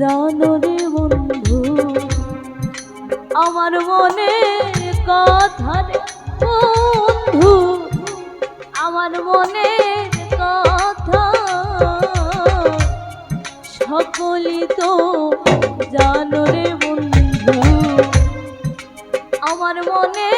জানরে বন্ধু, আমার মনে কথা রে বন্ধু, আমার মনে কথা সকলি তো জানরে বন্ধু, আমার মনে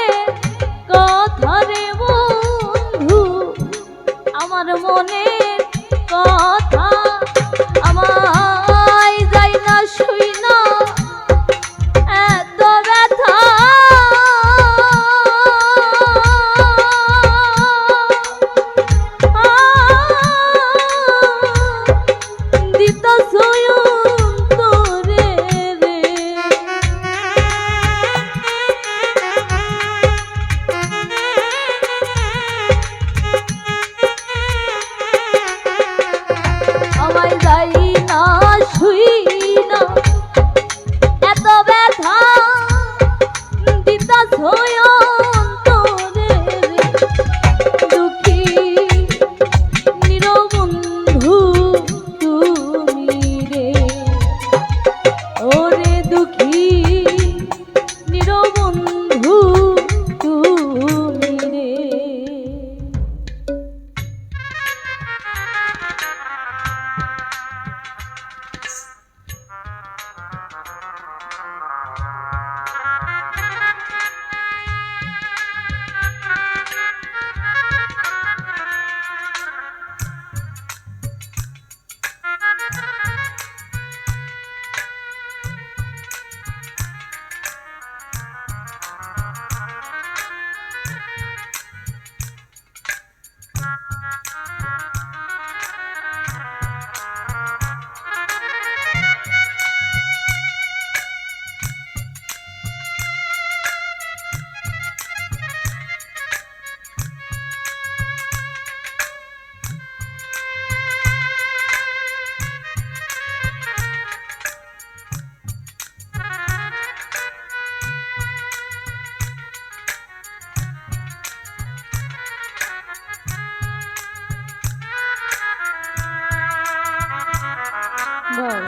বল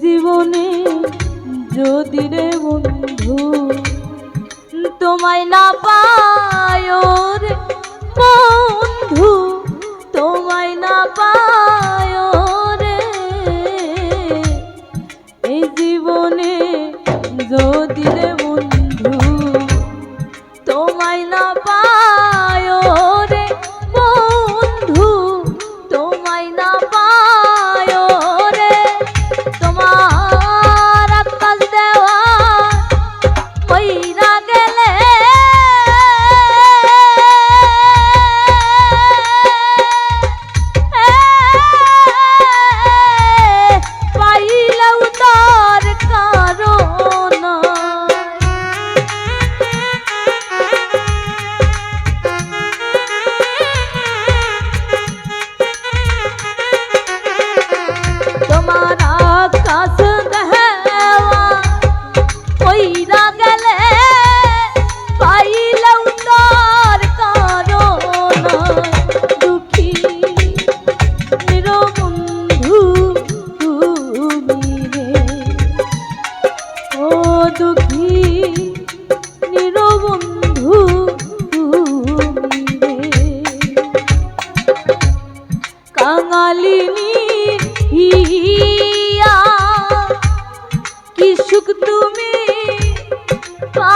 জীবনে যদি রে ময়না পা বাঙালিনী হিয়া কি সুখ তুমি পা